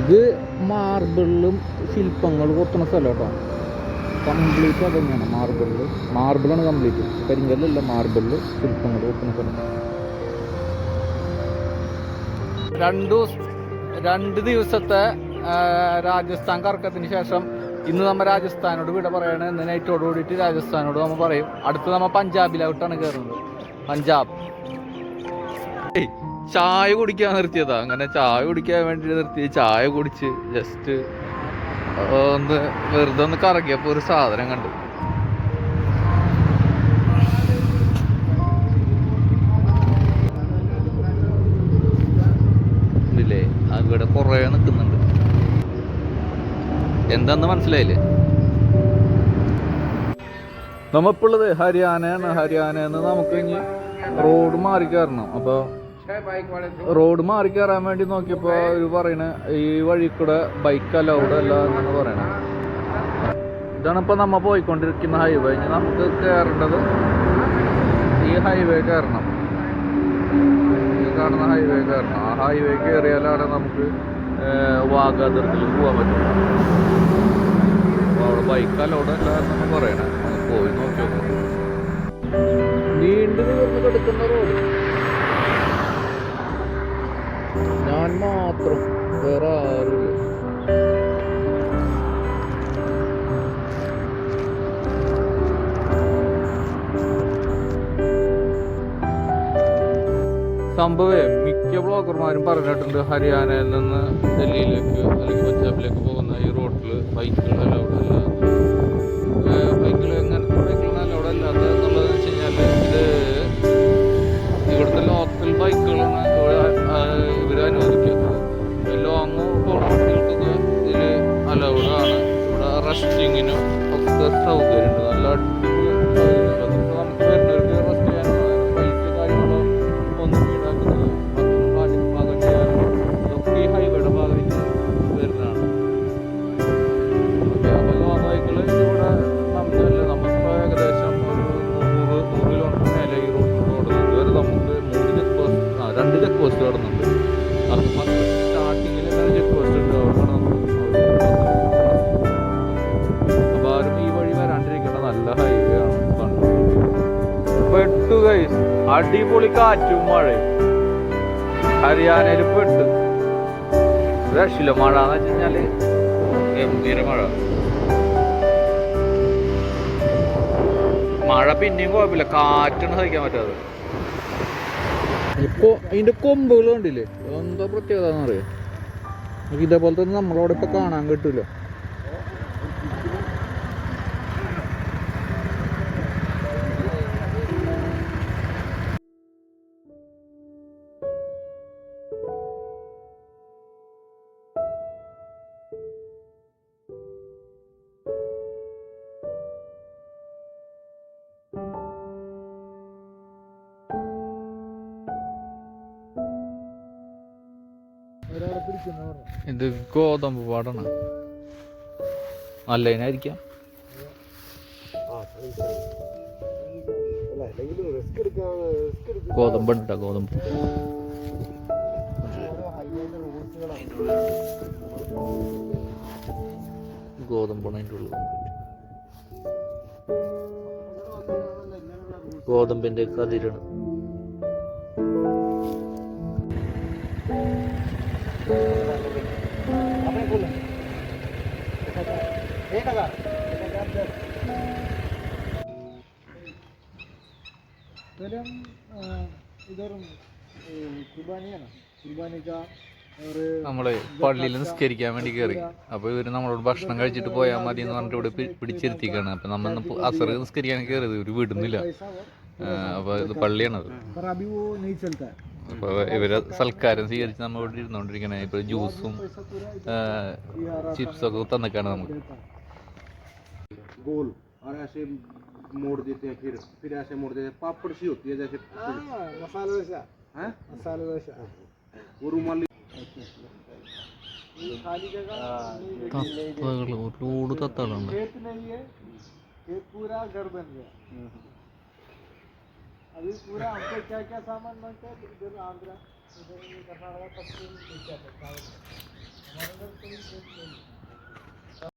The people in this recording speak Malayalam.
ഇത് മാർബിളിലും ശില്പങ്ങൾ കൊത്തുന്ന സ്ഥലം കേട്ടോ കംപ്ലീറ്റ് അതന്നെയാണ് മാർബിളിൽ മാർബിളാണ് കംപ്ലീറ്റ് കരിങ്കല്ലല്ല മാർബിളിൽ ശില്പങ്ങൾ കൊത്തുന്ന സ്ഥലം. രണ്ടു രണ്ട് ദിവസത്തെ രാജസ്ഥാൻ കറക്കത്തിന് ശേഷം ഇന്ന് നമ്മ രാജസ്ഥാനോട് വിട പറയണ. ഇന്ന് നൈറ്റോട് കൂടിയിട്ട് രാജസ്ഥാനോട് നമ്മൾ പറയും. അടുത്ത് നമ്മൾ പഞ്ചാബിലോട്ടാണ് കയറുന്നത് പഞ്ചാബ്. ഏയ്, ചായ കുടിക്കാൻ നിർത്തിയതാ. അങ്ങനെ ചായ കുടിക്കാൻ വേണ്ടി നിർത്തി. ചായ കുടിച്ച് ജസ്റ്റ് ഒന്ന് വെറുതെ ഒന്ന് കറങ്ങിയപ്പോ ഒരു സാധനം കണ്ടു. ഇല്ലേ? അവിടെ കുറേ നിൽക്കുന്നുണ്ട്. എന്താന്ന് മനസ്സിലായില്ലേ? നമ്മപ്പുള്ളത് ഹരിയാനയാണ്. ഹരിയാനയെന്ന് നമുക്ക് ഇനി റോഡ് മാറി കയറണം. അപ്പോൾ റോഡ് മാറി കയറാൻ വേണ്ടി നോക്കിയപ്പോ ഇവർ പറയണ ഈ വഴി കൂടെ ബൈക്ക് അലൗഡ് അല്ല എന്നാണ് പറയണത് ഇതാണ് ഇപ്പൊ നമ്മ പോയിക്കൊണ്ടിരിക്കുന്ന ഹൈവേ ഇനി നമുക്ക് കയറേണ്ടത് ഈ ഹൈവേ കയറണം ഈ കാണുന്ന ഹൈവേ കയറണം ആ ഹൈവേ കയറിയാലാണ് നമുക്ക് വാഗാതിർത്തിൽ പോകാൻ പറ്റുന്നത് അവിടെ ബൈക്ക് അലൗഡ് അല്ല എന്നാണ് പറയണേ. പോയി നോക്കിയോ നോക്കാം നീണ്ടു കിടക്കുന്ന റോഡ് ഞാൻ മാത്രം വേറെ ആരുമില്ല. സംഭവേ മിക്ക ബ്ലോഗർമാരും പറഞ്ഞിട്ടുണ്ട് ഹരിയാനയിൽ നിന്ന് ഡൽഹിയിലേക്ക് അല്ലെങ്കിൽ പഞ്ചാബിലേക്ക് പോകുന്ന ഈ റോഡിൽ ബൈക്കുകൾ പോസ്റ്റ് ഓടുന്നുണ്ട് അത് ഫസ്റ്റ് സ്റ്റാർട്ടിങ്ങിൽ ഉണ്ട് അവിടെയാണ് നമുക്ക് അപ്പോൾ ആരും ഈ വഴി വരാണ്ടിരിക്കേണ്ട നല്ല ഹൈവേ ആണ് പെട്ടു കൈസ് അടിപൊളി കാറ്റും മഴയും. ഹരിയാനയിൽ പെട്ട് രക്ഷില്ല മഴ എന്ന് വെച്ച് ഗംഭീര മഴ. മഴ പിന്നെയും കുഴപ്പമില്ല. കാറ്റാണ് സഹിക്കാൻ പറ്റാതെ ഇപ്പൊ അതിന്റെ കൊമ്പുകൾ കണ്ടില്ലേ? എന്താ പ്രത്യേകത എന്നറിയാം നമുക്ക് ഇതേപോലെ തന്നെ നമ്മളവിടെ ഇപ്പൊ കാണാൻ കിട്ടൂല. ഇത് ഗോതമ്പ് പാടാണ്. നല്ലതിനായിരിക്കാം ഗോതമ്പ് ഉണ്ട് ഗോതമ്പ്? ഗോതമ്പാണ് അതിന്റെ ഉള്ളത് ഗോതമ്പിന്റെ കതിരാണ്. આપણે બોલો കുർബാനയാണ്. കുർബാനിക്ക നമ്മൾ പള്ളിയിൽ നിസ്കരിക്കാൻ വേണ്ടി കയറി അപ്പൊ ഇവർ നമ്മളോട് ഭക്ഷണം കഴിച്ചിട്ട് പോയാൽ മതി എന്ന് പറഞ്ഞിട്ട് ഇവിടെ പിടിച്ചിരുത്തിക്കാണ്. അപ്പൊ നമ്മൾ അസർ നിസ്കരിക്കാൻ കയറിയത് ഇവർ വിടുന്നില്ല. അപ്പൊ ഇത് പള്ളിയാണത്. पर अभी वो नहीं चलता है അപ്പൊ ഇവരെ സൽക്കാരം സ്വീകരിച്ച് നമ്മൾ ഇവിടെ ഇരുന്നോണ്ടിരിക്കണേ ഇപ്പൊ ജ്യൂസും पैसा पूरा ചിപ്സും ഒക്കെ തന്നിക്കാണ് നമുക്ക് देता है गोल और ऐसे मोड़ देते हैं फिर फिर ऐसे मोड़ देते हैं पापड़ सी होती है जैसे हाँ, मसाला डोसा हैं मसाला डोसा वो रुमाली ये खाली जगह नहीं देखी- തത്തകൾ ഒരുപാട് തത്തകളുണ്ട് खेत नहीं अभी पूरा हमको क्या क्या सामान बनता है इधर आंध्रा. इधर कर्नाटका पश्चिम हमारे